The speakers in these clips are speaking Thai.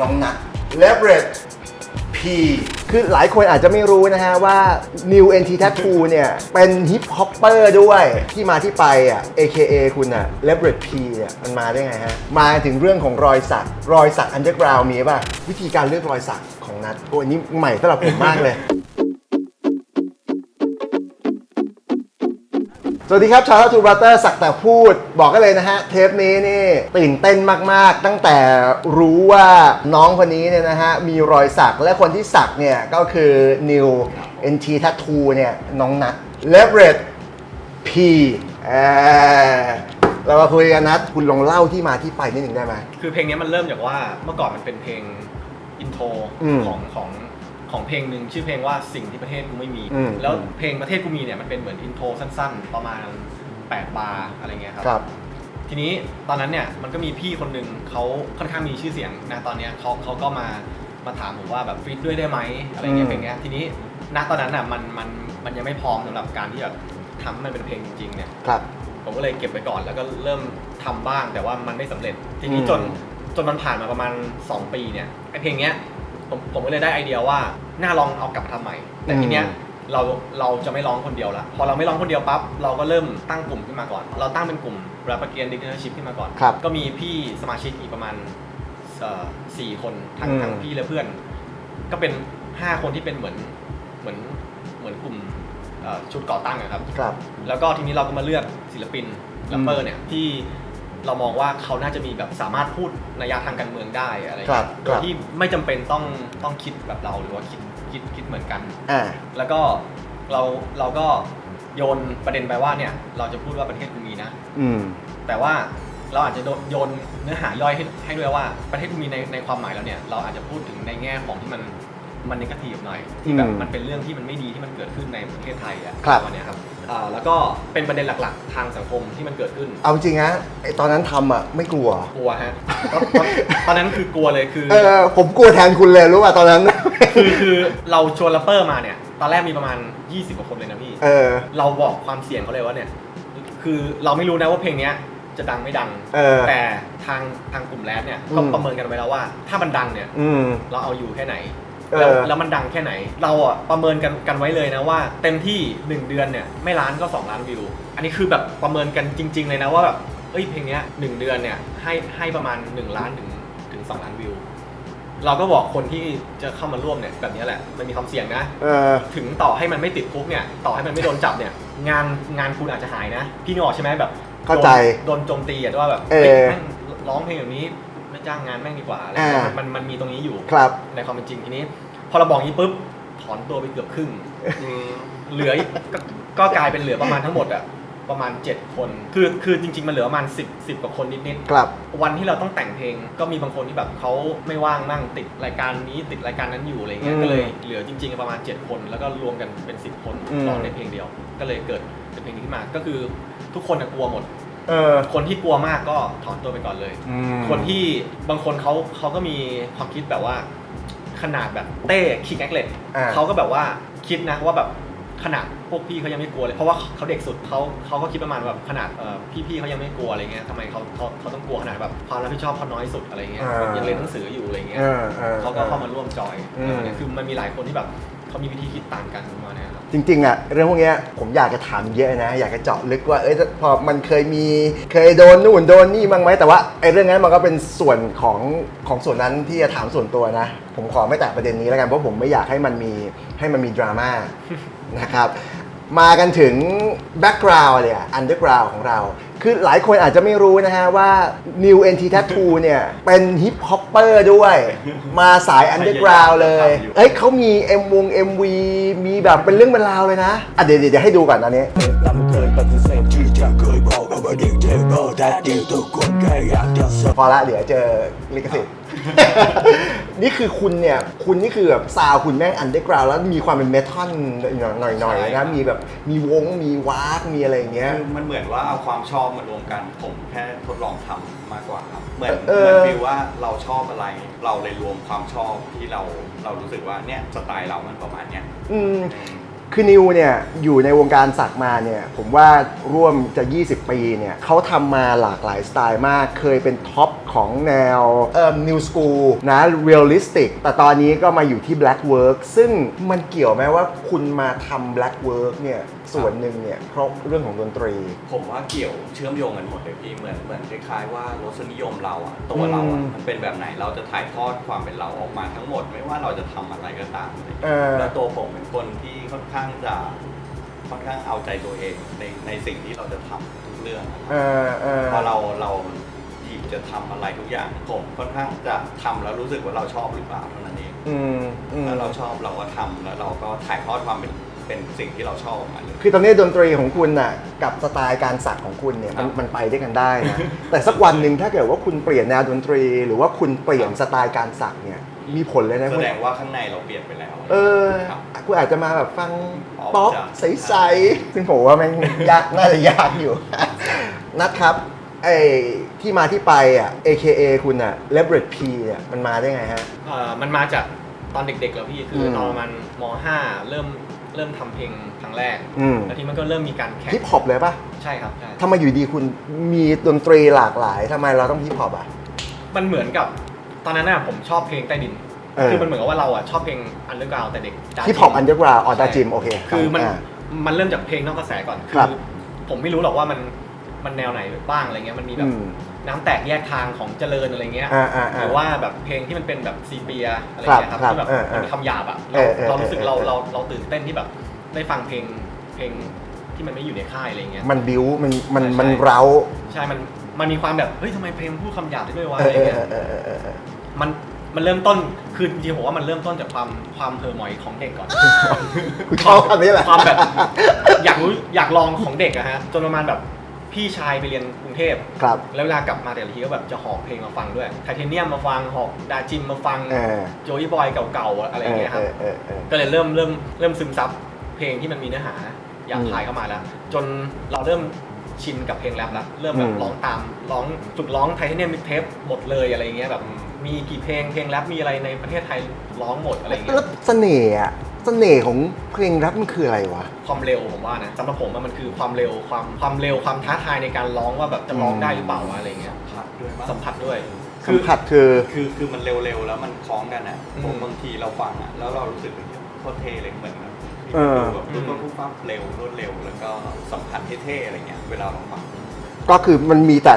น้องนัท leverage P คือหลายคนอาจจะไม่รู้นะฮะว่า New NT Tattoo เนี่ยเป็นฮิปฮอปเปอร์ด้วยที่มาที่ไปอะ AKA คุณอะ leverage P เนี่ยมันมาได้ไงฮะ มาถึงเรื่องของรอยสัก รอยสัก underground มีป่ะ วิธีการเลือกรอยสักของนัทโอ้อันนี้ใหม่สำหรับผมมากเลย สวัสดีครับชาวทูบัตเตอร์สักแต่พูดบอกกันเลยนะฮะ เทปนี้นี่ตื่นเต้นมากๆ ตั้งแต่รู้ว่าน้องคนนี้เนี่ยนะฮะ มีรอยสักและคนที่สักเนี่ย ก็คือ New NT Tattoo เนี่ย น้องนัท Leverage P เอ่อเรามาคุยกันนัทคุณลองเล่าที่มาที่ไปนิดหนึ่งได้ไหมคือเพลงนี้มันเริ่มจากว่าเมื่อก่อนมันเป็นเพลงอินโทรอืม ของของ ของเพลงหนึ่งชื่อเพลงว่าสิ่งที่ประเทศกูไม่มี อืมแล้วเพลงประเทศกูมีเนี่ยมันเป็นเหมือนอินโทรสั้นๆ ประมาณ 8 บาร์อะไรเงี้ยครับครับ ทีนี้ตอนนั้นเนี่ยมันก็มีพี่คนหนึ่งเขาค่อนข้างมีชื่อเสียงนะตอนเนี้ยเขาเขาก็มามาถามผมว่าแบบฟีดด้วยได้ไหมอะไรเงี้อืยมเพลงเนี้ยทีนี้ณตอนนั้นน่ะมันมันมันยังไม่พร้อมสำหรับการที่แบบทำให้มันเป็นเพลงจริงๆเนี่ยครับ ผมก็เลยเก็บไปก่อนแล้วก็เริ่มทำบ้างแต่ว่ามันไม่สำเร็จ ทีนี้อืมจนจนมันผ่านมาประมาณ 2 ปีเนี่ยไอเพลงเนี้ย ผมผมก็เลยได้ไอเดียว่าน่าลองเอากลับมาทำใหม่แต่ทีเนี้ยเราเราจะไม่ร้องคนเดียวละพอเราไม่ร้องคนเดียวปั๊บเราก็เริ่มตั้งกลุ่มขึ้นมาก่อน เราตั้งเป็นกลุ่ม rap against dictatorship ขึ้นมาก่อนครับก็มีพี่สมาชิกอีกประมาณเอ่อสี่คนทั้งอืม ทั้งพี่และเพื่อน ก็เป็น5คนที่เป็นเหมือนเหมือนเหมือนกลุ่มเอ่อชุดก่อตั้งอะครับ ครับ แล้วก็ทีนี้เราก็มาเลือกศิลปินแรปเปอร์เนี่ยที่ เรามองว่าเขาน่าจะมีแบบสามารถพูดนัยยะทางการเมืองได้อะไรครัเงี้บยโดครัยบที่ไม่จำเป็นต้องต้องคิดแบบเราหรือว่าคิดคิดคิดเหมือนกัน อ่า แล้วก็เราเราก็โยนประเด็นไปว่าเนี่ยเราจะพูดว่าประเทศกูมีนะ อืม แต่ว่าเราอาจจะโดนโยนเนื้อหาย่อยให้ให้ด้วยว่าประเทศกูมีในในความหมายแล้วเนี่ยเราอาจจะพูดถึงในแง่ของที่มัน มันนกาทีฟหน่อยที่แบบอืมมันเป็นเรื่องที่มันไม่ดีที่มันเกิดขึ้นในประเทศไทยอะครับประมาณเนี้ยครับอ่าแล้วก็เป็นประเด็นหลักๆ ทางสังคมที่มันเกิดขึ้นเอาจริงนะไอตอนนั้นทำอะไม่กลัว กลัวฮะตอนตอนตอนนั้นคือกลัวเลยคือ เออผมกลัวแทนคุณเลยรู้ป่ะตอนนั้น คือคือเราชวนแรปเปอร์มาเนี่ย ตอนแรกมีประมาณ 20กว่าคนเลยนะพี่ เออ เราบอกความเสี่ยงเขาเลยว่าเนี่ย คือเราไม่รู้นะว่าเพลงเนี้ยจะดังไม่ดัง เออแต่ทางทางกลุ่มแรปเนี่ยก็อืม ประเมินกันไว้แล้วว่า ถ้ามันดังเนี่ย อืม เราเอาอยู่แค่ไหน แล้วแล้วมันดังแค่ไหน เราอะประเมินกันกันไว้เลยนะว่า เต็มที่ 1 เดือนเนี่ยไม่ล้านก็ 2 ล้านวิว อันนี้คือแบบประเมินกันจริง ๆ เลยนะว่าแบบเอ้ยเพลงเนี้ยหนึ่งเดือนเนี่ยให้ให้ประมาณ 1 ล้านถึงถึง 2 ล้านวิว เราก็บอกคนที่จะเข้ามาร่วมเนี่ยแบบนี้แหละมันมีความเสี่ยงนะ เออ ถึงต่อให้มันไม่ติดคุกเนี่ยต่อให้มันไม่โดนจับเนี่ยงานงานคุณอาจจะหายนะ พี่นึกออกใช่ไหมแบบเข้าใจ โดนโดนโจมตีอะว่าแบบเออ ฮ้ยแม่งร้องเพลงแบบนี้ ไม่จ้างงานแม่งดีกว่าอะไรเงี้ยอ่ามั มันมันมีตรงนี้อยู่ ครับ ในความเป็นจริงทีนี้ พอเราบอกงี้ปุ๊บถอนตัวไปเกือบครึ่งเหลืออีกก็ก็กลายเป็นเหลือประมาณทั้งหมดอะประมาณ 7 คน คือคือจริง ๆ มันเหลือประมาณ 10 10กว่าคนนิดครับ ๆวันที่เราต้องแต่งเพลง ก็มีบางคนที่แบบเขาไม่ว่างมั่งติดรายการนี้ติดรายการนั้นอยู่อะไรเงี้ยอืมก็เลยเหลือจริง ๆ ประมาณ 7 คน แล้วก็รวมกันเป็น 10 คนอืม ร้องในเพลงเดียว ก็เลยเกิดเป็นเพลงนี้ขึ้นมา ก็คือทุกคนอะกลัวหมด เออ คนที่กลัวมากก็ถอนตัวไปก่อนเลย อืม คนที่บางคนเขาเขาก็มีความคิดแบบว่า ขนาดแบบเต้คิกแอคเลตอ่า เขาก็แบบว่าคิดนะว่าแบบขนาดพวกพี่เขายังไม่กลัวเลย เพราะว่าเขาเด็กสุดเขาเขาก็คิดประมาณแบบขนาดเอ่อพี่ๆเขายังไม่กลัวอะไรเงี้ยทำไมเขาเขาเขาต้องกลัวขนาดแบบความรับผิดชอบเขาน้อยสุดอะไรเงี้ยอ่าแบบยังเรียนหนังสืออยู่อะไรเงี้ย เออออ เขาก็เข้ามาร่วมจอยอืม อะไรเงี้ยคือมันมีหลายคนที่แบบเขามีวิธีคิดต่างกันประมาณเนี้ยครับ จริงๆอะเรื่องพวกเนี้ยผมอยากจะถามเยอะนะ อยากจะเจาะลึกว่าเอ้ยพอมันเคยมีเคยโดนนู่นโดนนี่บ้างไหมแต่ว่าไอ้เรื่องนั้นมันก็เป็นส่วนของของส่วนนั้นที่จะถามส่วนตัวนะ ผมขอไม่แตะประเด็นนี้แล้วกันเพราะผมไม่อยากให้มันมีให้มันมีดราม่านะครับ มากันถึงแบ็กกราวด์เลยอันเดอร์กราวของเรา คือหลายคนอาจจะไม่รู้นะฮะว่า New NT Tattoo เนี่ยเป็นฮิปฮอปเปอร์ด้วย มาสายอันเดอร์กราวเลย เอ้ยเขามี M วง MV มีแบบเป็นเรื่องเป็นราวเลยนะอะเดี๋ยวเดี๋ยวให้ดูก่อนอันนี้เราไม่เคยปฏิเสธที่จะเคยบอกว่าดีเทเบิลแต่ดีทุกคนแค่อยากจะสพอละเดี๋ยวเจอลิขสิทธิ์ นี่คือคุณเนี่ย คุณนี่คือแบบซาวคุณแม่งอันเดอร์กราวแล้วมีความเป็นเมทัลหน่อยๆใช่ครันะบมีแบบมีวงมีวากมีอะไรอย่างเงี้ยคือมันเหมือนว่าเอาความชอบมารวมกัน ผมแค่ทดลองทำมากกว่าครับ เหมือนเออ เหมือนฟีลว่าเราชอบอะไร เราเลยรวมความชอบที่เราเรารู้สึกว่าเนี่ยสไตล์เรามันประมาณเนี้ย อืมอืมคือนิวเนี่ยอยู่ในวงการสักมาเนี่ยผมว่าร่วมจะ 20 ปีเนี่ยเขาทำมาหลากหลายสไตล์มาก เคยเป็นท็อปของแนวเอ่อ new school นะ realistic แต่ตอนนี้ก็มาอยู่ที่ black work ซึ่งมันเกี่ยวไหมว่าคุณมาทำ black work เนี่ยส่วนหนึ่งเนี่ยเพราะเรื่องของดนตรี ผมว่าเกี่ยวเชื่อมโยงกันหมดเลยพี่เหมือนเหมือนคล้ายๆว่ารสนิยมเราอะตัวเราอือะมมันเป็นแบบไหนเราจะถ่ายทอดความเป็นเราออกมาทั้งหมด ไม่ว่าเราจะทำอะไรก็ตามเลยเออ แล้วตัวผมเป็นคนที่ค่อนข้างจะค่อนข้างเอาใจตัวเองในในสิ่งที่เราจะทำทุกเรื่องอะ เออเออ พอเราเราหยิบ จะทำอะไรทุกอย่างผมค่อนข้างจะทำแล้วรู้สึกว่าเราชอบหรือเปล่าเท่านั้นเองอืมอืมถ้าเราชอบเราก็ทำแล้วเราก็ถ่ายทอดความเป็นเป็นสิ่งที่เราชอบออกมาเลยคือตอนนี้ดนตรีของคุณน่ะกับสไตล์การสักของคุณเนี่ยมันครับมันไปด้วยกันได้นะแต่สักวันหนึ่งถ้าเกิดว่าคุณเปลี่ยนแนวดนตรี หรือว่าคุณเปลี่ยนสไตล์การสักเนี่ยมีผลเลยนะแสคุณดงว่าข้างในเราเปลี่ยนไปแล้ว เออครับคุณอาจจะมาแบบฟังป๊อปป๊อปจ้ะใสๆซึ่งผมว่ามันยากน่าจะยากอยู่นัดครับ ไอ้ที่มาที่ไปอะ AKA คุณอะ Leverage P อะมันมาได้ไงฮะ เอ่อมันมาจากตอนเด็กๆแล้วพี่คืออม ตอนประมันม .5 เริ่มเริ่มทำเพลงครั้งแรก อืมแล้วทีมันก็เริ่มมีการแข่งฮิปฮอปเลยปะใช่ครับใช่ทำไมอยู่ดีคุณมีดนตรีหลากหลายทำไมเราต้องฮิปฮอปอะ มันเหมือนกับตอนนั้นน่ะผมชอบเพลงใต้ดิน เออ คือมันเหมือนกับว่าเราอะชอบเพลงอันเดอร์กราวแต่เด็กจาฮิปฮอปอันเดอร์กราวออตาจิมโอเคคือมันามันเริ่มจากเพลงนอกกระแสก่อนครับ ผมไม่รู้หรอกว่ามัน มันแนวไหนบ้างอะไรเงี้ยมันมีแบอืบมน้ำแตกแยกทางของเจริญอะไรเงี้ยอ่าอ่าอ่าหรือว่าแบบเพลงที่มันเป็นแบบซีเปียอะไรครับเงี้ยครับครับที่แบบเออเออมันมีคำหยาบอะเอเราอเออเรารู้สึกเออเราเออเราเราตื่นเต้นที่แบบได้ฟังเพลงเพลงที่มันไม่อยู่ในค่ายอะไรเงี้ยมันบิวมันมันใช่มันเร้าใช่มันมันมีความแบบเฮ้ยทำไมเพลงมันพูดคำหยาบได้ด้วยวะเออะไรอเออเงี้ยเออเออเออเออมันมันเริ่มต้นคือจริงๆผมว่ามันเริ่มต้นจากความความเพอร์มอยของเด็กก่อนคุณชอบอันนี้แหละความแบบ อยากรู้อยากลองของเด็กอะฮะจนประมาณแบบ พี่ชายไปเรียนกรุงเทพ ครับ แล้วเวลากลับมาแต่ละทีก็แบบจะหอบเพลงมาฟังด้วย ไทเทเนียมมาฟังหอบดาจิมมาฟัง เออโจยบอยเก่าๆ อะไรอย่างเงี้ยครับ เออเออเออ ก็เลยเริ่มเริ่มเริ่มซึมซับเพลงที่มันมีเนื้อหาอยากอืมถ่ายเข้ามาแล้ว จนเราเริ่มชินกับเพลงแรปแล้วเริ่มแบอืบมร้องตามร้องฝึกร้องไทเทเนียมมิกเทปหมดเลยอะไรอย่างเงี้ยแบบมีกี่เพลงเพลงแรปมีอะไรในประเทศไทยร้องหมดอะไรอย่างเงี้แล้ยวเสน่ห์อะ เสน่ห์ของเพลงแรปมันคืออะไรวะ ความเร็วผมว่านะสำหรับผมอะมันคือความเร็วความความเร็วความท้าทายในการร้องว่าแบบจะร้องได้หรือเปล่าวะอะไรเงี้ยผัดด้วยมั้งสัมผัสด้วย สัมผัสคือ คือคือมันเร็วๆแล้วมันคล้องกันอะอืมผมบางทีเราฟังอะแล้วเรารู้สึกว่าโคตรเท่เลยเหมือนแบบเออ แบบรูปรูปฟับเร็วรวดเร็วแล้วก็สัมผัสเท่ๆอะไรเงี้ยเวลาเราฟัง ก็คือมันมีแต่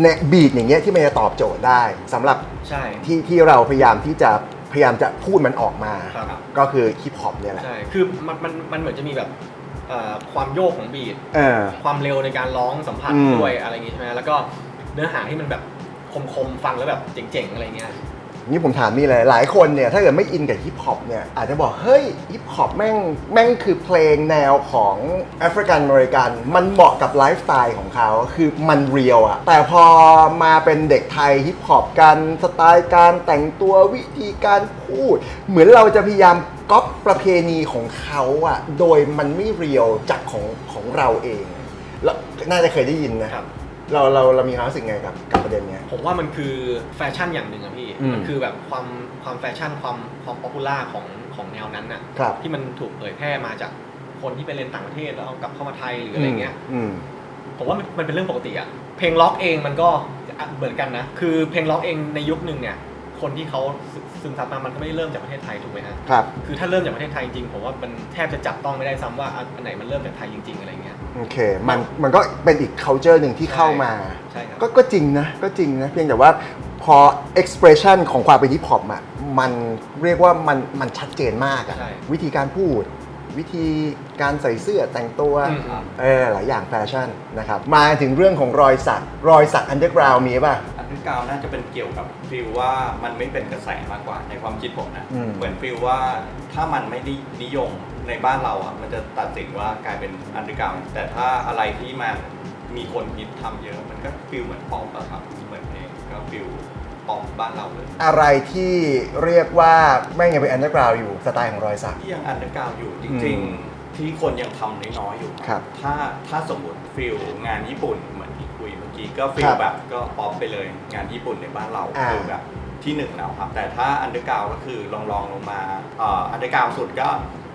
แนบีดอย่างเงี้ยที่มันจะตอบโจทย์ได้สำหรับใช่ ที่ที่เราพยายามที่จะ พยายามจะพูดมันออกมา ครับ ก็คือฮิปฮอปเนี่ยแหละใช่ คือมันมันมันเหมือนจะมีแบบเอ่อความโยกของบีท เออ ความเร็วในการร้องสัมผัสอืม ด้วยอะไรอย่างงี้ใช่ไหมแล้วก็เนื้อหาที่มันแบบคมๆ ฟังแล้วแบบเจ๋งๆ อะไรเงี้ย นี่ผมถามนี่เลยหลายคนเนี่ยถ้าเกิดไม่อินกับฮิปฮอปเนี่ยอาจจะบอกเฮ้ยฮิปฮอปแม่งแม่งคือเพลงแนวของแอฟริกันอเมริกัน มันเหมาะกับไลฟ์สไตล์ของเขาคือมันเรียวอะแต่พอมาเป็นเด็กไทยฮิปฮอปกันสไตล์การแต่งตัววิธีการพูด เหมือนเราจะพยายามก๊อปประเพณีของเขาอะโดยมันไม่เรียวจากของของเราเอง แล้วน่าจะเคยได้ยินนะครับ เราเราเรามีความรู้สึกไงกับกับประเด็นเนี้ย ผมว่ามันคือแฟชั่นอย่างหนึ่งอะพี่อืม มันคือแบบความความแฟชั่นความความป๊อปปูล่าของของแนวนั้นน่ะครับที่มันถูกเผยแพร่มาจากคนที่ไปเรียนต่างประเทศแล้วเอากลับเข้ามาไทยหรืออะไรเงี้ย อืม ผมว่ามันมันเป็นเรื่องปกติอะเพลงล็อกเองมันก็เหมือนกันนะ คือเพลงล็อกเองในยุคหนึ่งเนี่ย คนที่เขาซึซึมซับมามันก็ไม่ได้เริ่มจากประเทศไทยถูกไหมฮะครับ คือถ้าเริ่มจากประเทศไทยจริงๆผมว่ามันแทบจะจับต้องไม่ได้ซ้ำว่าอันไหนมันเริ่มจากไทยจริง ๆอะไรเงี้ย โอเค มัน มันก็เป็นอีก culture หนึ่งที่เข้ามา ใช่ครับ ก็ ก็จริงนะ ก็จริงนะ เพียงแต่ว่าพอ expression ของความเป็นฮิปฮอปอะ มันเรียกว่ามัน มันชัดเจนมากอะใช่วิธีการพูด วิธีการใส่เสื้อแต่งตัวอืมอืม เออ หลายอย่างแฟชั่นนะครับ มาถึงเรื่องของรอยสัก รอยสัก underground มีป่ะอันที่ เก้าน่าจะเป็นเกี่ยวกับฟิลว่ามันไม่เป็นกระแสมากกว่าในความคิดผมนะอืม เหมือนฟิลว่าถ้ามันไม่ได้นิยมในบ้านเราอะมันจะตัดสินว่ากลายเป็นอันดับเก้าแต่ถ้าอะไรที่มันมีคนฮิตทำเยอะ มันก็ฟิลเหมือนป๊อปอะครับเหมือนเพลงก็ฟิลป๊อปบ้านเราเลย อะไรที่เรียกว่าไม่งยังเป็น underground อยู่สไตล์ของรอยสัก ที่ยังอันดับเก้าอยู่จอืริงมๆ ที่คนยังทำน้อยๆอยู่ ครับถ้าถ้าสมมติฟิลงานญี่ปุ่นเหมื อนที่คุยเมื่อกี้ก็ฟิคลรับแบบก็ป๊อปไปเลยงานญี่ปุ่นในบ้านเราอ่า คือแบบที่หนึ่งแล้วครับ แต่ถ้าอันเดอร์กราวก็คือลองลองลงมาเอ่ออันเดอร์กราวสุดก็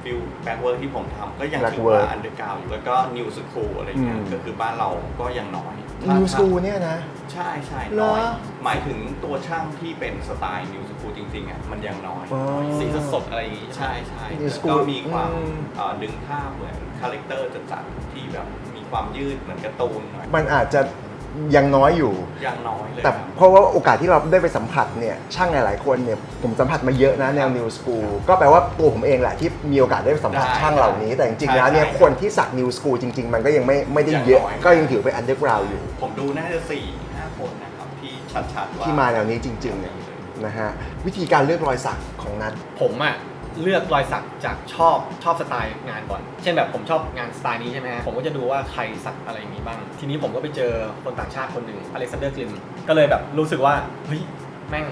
ฟิลแบ็กเวิร์กที่ผมทำก็ยังถือว่าอันเดอร์กราวอยู่แล้วก็นิวสคูลอะไรเงี้ยอืม ก็คือบ้านเราก็ยังน้อยถ้า New School เนี่ยนะ ใช่ใช่เหรอน้อยหมายถึงตัวช่างที่เป็นสไตล์นิวสกูจริงๆอะมันยังน้อย อ๋อ สีสดๆอะไรอย่างงี้ใช่ใช่ New ก็ School มีความอืม เอ่อดึงภาพเหมือนคาแรคเตอร์จัดๆที่แบบมีความยืดเหมือนการ์ตูนหน่อย มันอาจจะ ยังน้อยอยู่ยังน้อยเลยแต่ครับเพราะว่าโอกาสที่เราได้ไปสัมผัสเนี่ยช่างหลายๆคนเนี่ยผมสัมผัสมาเยอะนะแนว New School ก็แปลว่าตัวผมเองแหละที่มีโอกาสได้ไปสัมผัสใช่ช่างเหล่านี้ แต่จริงๆแล้วเนี่ยใช่คนที่สัก New School จริง ๆ มันก็ยังไม่ไม่ได้เยอะยังน้อยก็ยังถือเป็น underground อยู่ ผมดูน่าจะสี่ห้าคนนะครับที่ชัดๆว่าที่มาแนวนี้จริงๆเนี่ยนะฮะวิธีการเลือกรอยสักของนัทผมอะ เลือกรอยสักจากชอบชอบสไตล์งานก่อน เช่นแบบผมชอบงานสไตล์นี้ใช่ไหมฮะผมก็จะดูว่าใครสักอะไรนี้บ้าง ทีนี้ผมก็ไปเจอคนต่างชาติคนหนึ่งอเล็กซานเดอร์กลิมก็เลยแบบรู้สึกว่าเฮ้ยแม่ง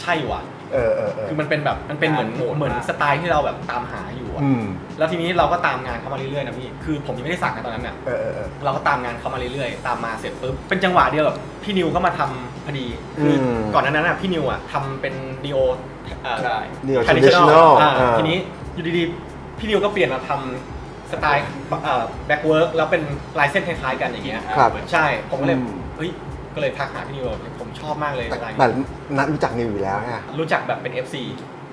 ใช่ว่ะ เออเออเออ คือมันเป็นแบบมันเป็นเหมือนงานโหดมากเหมือนสไตล์ที่เราแบบตามหาอยู่อะอืม แล้วทีนี้เราก็ตามงานเขามาเรื่อยๆนะพี่คือผมยังไม่ได้สักนะตอนนั้นเนี่ย เออเออเออ เราก็ตามงานเขามาเรื่อยๆ ตามมาเสร็จปุ๊บ เป็นจังหวะเดียวกับพี่นิวก็มาทำพอดี คืออมก่อนหนานั้นน่ะพี่นิวอะทำเป็นดีโอเอ่อใช่ Neo traditional traditional อ่าอ่า ทีนี้อยู่ดีๆ พี่นิวก็เปลี่ยนมาทำสไตล์แบ็กเวิร์กแล้วเป็นลายเส้นคล้ายๆกันอย่างเงี้ยครับใช่ ผมก็เลยอืม เฮ้ย ก็เลยทักหาพี่นิวว่าผมชอบมากเลยแต่สไตล์แต่นัทรู้จักนิวอยู่แล้วฮะรู้จักแบบเป็น FC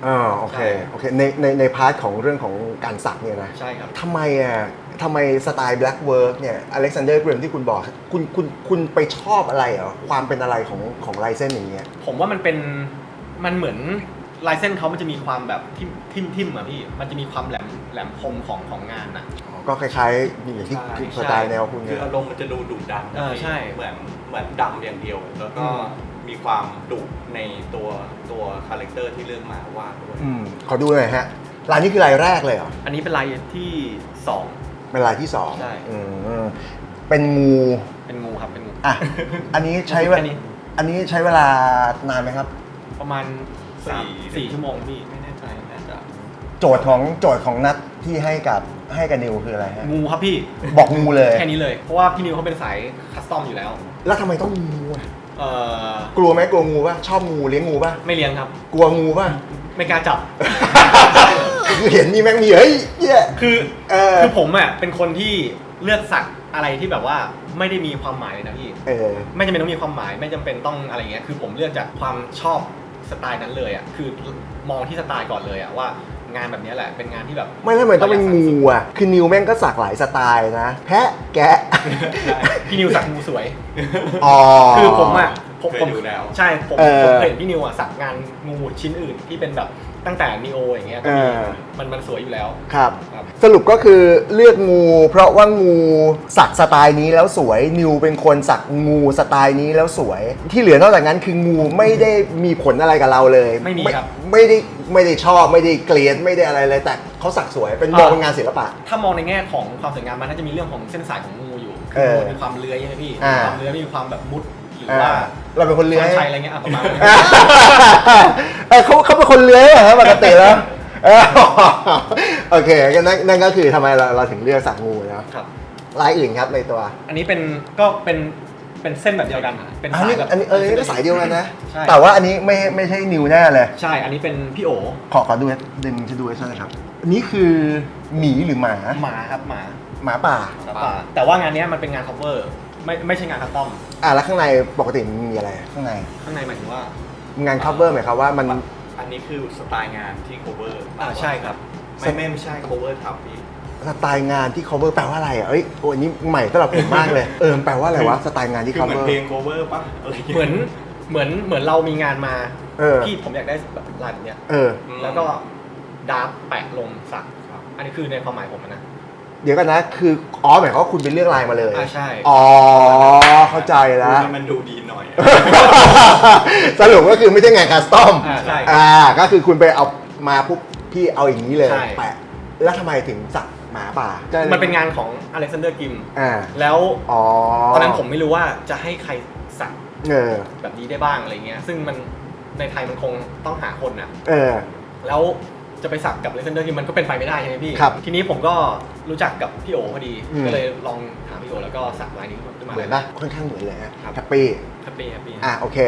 อ่าโอเคใช่โอเคในในในพาร์ทของเรื่องของการสักเนี่ยนะใช่ครับ ทำไมอะทำไมสไตล์ Black Work เนี่ยอเล็กซานเดอร์เกรมที่คุณบอกคุณคุณคุณไปชอบอะไรเหรอความเป็นอะไรของของลายเส้นอย่างเงี้ย ผมว่ามันเป็นมันเหมือนลายเส้นเขามันจะมีความแบบทิมทิมทิมอะพี่ มันจะมีความแหลมแหลมคมของของงานอะ ก็คล้ายๆอย่างที่ใช่คือสไตล์แนวคุณคืเนี่อยอารมณ์มันจะดูดุดันเออใช่ เหมือนเหมือนดำอย่างเดียว แล้วก็อืมมีความดุในตัวตัวคาแรคเตอร์ที่เลือกมาวาดด้วย อืมขอดูหน่อยฮะลายนี้คือลายแรกเลยเหรอ อันนี้เป็นลายที่สอง เป็นลายที่สองใช่ อืมเป็นงูเป็นงูครับเป็นงู อะ อันนี้ใช้เวลาอันนี้ อันนี้ใช้เวลานานไหมครับ ประมาณสามสี่ สี่ชั่วโมงพี่ไม่แน่ใจน่าจะ โจทย์ของโจทย์ของนัท ที่ให้กับให้กับนิวคืออะไรฮะงูครับพี่บอกงูเลยแค่นี้เลย เพราะว่าพี่นิวเขาเป็นสายคัสตอมอยู่แล้ว แล้วทำไมต้องงูอะเอ่อกลัวไหมกลัวงูป่ะชอบงูเลี้ยงงูป่ะไม่เลี้ยงครับ กลัวงูป่ะไม่กล้าจับ คือเห็นนี่แม่งมีเฮ้ยเหี้ย คือเออ คือผมอะเป็นคนที่เลือกสักอะไรที่แบบว่าไม่ได้มีความหมายเลยนะพี่ เออ ไม่จำเป็นต้องมีความหมายไม่จำเป็นต้องอะไรเงี้ยคือผมเลือกจากความชอบสไตล์นั้นเลยอะคือมองที่สไตล์ก่อนเลยอะว่า งานแบบเนี้ยแหละ เป็นงานที่แบบไม่แล้วทำไมต้องเป็นงูอะคือนิวแม่งก็สักหลายสไตล์นะ แพะแกะ พี่นิวสักงูสวย อ๋อ คือผมอะผมเคยผมดูแล้ว ใช่ผมเออ ผมเคยเห็นพี่นิวอะสักงานงูชิ้นอื่นที่เป็นแบบ ตั้งแต่นีโออย่างเงี้ยก็มีเออมันมันสวยอยู่แล้ว ครับ ครับ สรุปก็คือเลือกงู เพราะว่างูสักสไตล์นี้แล้วสวยนิวเป็นคนสักงูสไตล์นี้แล้วสวย ที่เหลือนอกจากนั้นคืองูไม่ได้มีผลอะไรกับเราเลยไม่มีครับ ไม่ได้ไม่ได้ชอบไม่ได้เกลียดไม่ได้อะไรเลยแต่เขาสักสวยเป็นมองเป็นงานศิลปะ ถ้ามองในแง่ของความสวยงามมันน่าจะมีเรื่องของเส้นสายของงูอยู่เอคืออมันมีความเลื้อยใช่ไหมพี่อ่ามีความเลื้อยมีความแบบมุดหรืออ่าว่าเราเป็นคนเลื้อยชัยอะไรเงี้ยอะประมาณนั้นเออเขาเขาเป็นคนเลื้อยเหรอปกติแล้วเออโอเคก็นั่นนั่นก็คือทำไมเราเราถึงเลือกสักงูนะครับ ลายอื่นครับในตัว อันนี้เป็นก็เป็นเป็นเส้นแบบเดียวกันอะเป็นอันสายนี้แบบอันนี้เออนี่ก็สายเดียวกันนะ ใช่แต่ว่าอันนี้ไม่ไม่ใช่นิวแน่เลย ใช่ อันนี้เป็นพี่โอขอขอดูดึงจะดูให้ใช่ไหมครับ อันนี้คือหมีหรือหมา หมาครับหมาหมาป่า หมาป่าแต่ว่างานเนี้ยมันเป็นงาน cover ไม่ไม่ใช่งานคัสตอม อะแล้วข้างในปกติมันมีอะไรข้างใน ข้างในหมายถึงว่า งาน cover หมายความว่ามัน อันนี้คือสไตล์งานที่ cover อ่าใช่ครับ ไม่ไม่ไม่ใช่ cover ทำพี่สไตล์งานที่ cover แปลว่าอะไรอะเอ้ยโอ้อันนี้ใหม่สำหรับผมมากเลย เออมันแปลว่าอะไรวะสไตล์งานที่ คือเหมือน cover เพลง cover ปะอะไรย่างงี้ยเหมือนเหมือนเหมือนเรามีงานมาเออ พี่ผมอยากได้แบบลายแบบเนี้ยเออ อืมแล้วก็ดาร์ฟแปะลงสักอันนี้คือในความหมายผมอะนะ เดี๋ยวกันนะ คือ อ๋อหมายความว่าคุณไปเลือกลายมาเลย อ่าใช่ อ๋อ เข้าใจแล้วให้มันดูดีหน่อย สรุปก็คือไม่ใช่งานคัสตอม อ่าใช่ อ่า ก็คือคุณไปเอามาปุ๊บพี่เอาอย่างนี้เลยใช่ แปะแล้วทำไมถึงสักหมาป่ามันเป็นงานของอเล็กซานเดอร์กิม อ่า แล้วอ๋อตอนนั้นผมไม่รู้ว่าจะให้ใครสักเออ แบบนี้ได้บ้างอะไรเงี้ย ซึ่งมันในไทยมันคงต้องหาคนอะเออ แล้ว จะไปสักกับเลเซนเดอร์กิมมันก็เป็นไปไม่ได้ใช่ไหมพี่ครับทีนี้ผมก็รู้จักกับพี่โอพอดี อืม ก็เลยลองถามพี่โอแล้วก็สักลายนี้ขึ้นมาเหมือนเลยปะค่อนข้างเหมือนเลยฮะครับ แฮปปี้แฮปปี้แฮปปี้ อะโอเค